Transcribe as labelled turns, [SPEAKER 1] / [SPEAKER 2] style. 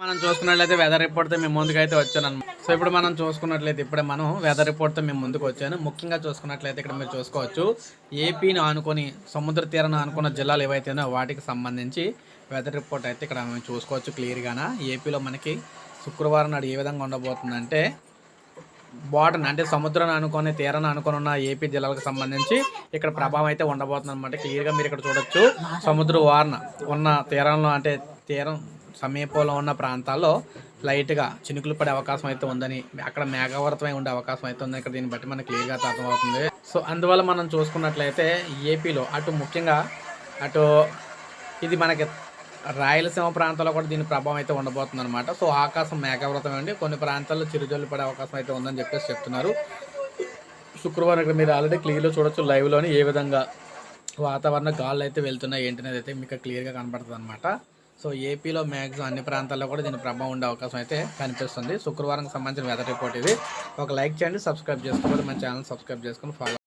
[SPEAKER 1] మనం చూసుకున్నట్లయితే వెదర్ రిపోర్ట్తో మేము ముందుకు అయితే వచ్చాను సో ఇప్పుడు మనం చూసుకున్నట్లయితే ఇప్పుడే మనం వెదర్ రిపోర్ట్తో మేము ముందుకు వచ్చాను. ముఖ్యంగా చూసుకున్నట్లయితే ఇక్కడ మీరు చూసుకోవచ్చు ఏపీని ఆనుకొని సముద్ర తీరాన్ని ఆనుకున్న జిల్లాలు ఏవైతేనో వాటికి సంబంధించి వెదర్ రిపోర్ట్ అయితే ఇక్కడ మేము చూసుకోవచ్చు క్లియర్గానా ఏపీలో మనకి శుక్రవారం నాడు ఏ విధంగా ఉండబోతుందంటే బాటన్ అంటే సముద్రాన్ని అనుకొని తీరాన్ని అనుకొని ఉన్న ఏపీ జిల్లాలకు సంబంధించి ఇక్కడ ప్రభావం అయితే ఉండబోతుంది అనమాట క్లియర్గా మీరు ఇక్కడ చూడొచ్చు. సముద్ర వారణ ఉన్న తీరంలో అంటే తీరం సమీపంలో ఉన్న ప్రాంతాల్లో లైట్గా చినుకులు పడే అవకాశం అయితే ఉందని అక్కడ మేఘావృతమై ఉండే అవకాశం అయితే ఉంది ఇక్కడ దీన్ని బట్టి మనకి క్లియర్గా అర్థమవుతుంది. సో అందువల్ల మనం చూసుకున్నట్లయితే ఏపీలో అటు ముఖ్యంగా అటు ఇది మనకి రాయలసీమ ప్రాంతాల్లో కూడా దీని ప్రభావం అయితే ఉండబోతుంది అనమాట సో ఆకాశం మేఘావృతం అండి కొన్ని ప్రాంతాల్లో చిరుజల్లు పడే అవకాశం అయితే ఉందని చెప్పేసి చెప్తున్నారు. శుక్రవారం ఇక్కడ మీరు ఆల్రెడీ క్లియర్లో చూడొచ్చు లైవ్లోని ఏ విధంగా వాతావరణ గాలు అయితే వెళ్తున్నాయి ఏంటనేది అయితే మీకు క్లియర్గా కనబడుతుంది అనమాట సో ఏపీలో మ్యాక్సిమం అన్ని ప్రాంతాల్లో కూడా దీని ప్రభావం ఉండే అవకాశం అయితే కనిపిస్తుంది. శుక్రవారం సంబంధించిన వెదర్ రిపోర్ట్ ఇది. ఒక లైక్ చేయండి సబ్స్క్రైబ్ చేసుకోవాలి మన ఛానల్ సబ్స్క్రైబ్ చేసుకొని ఫాలో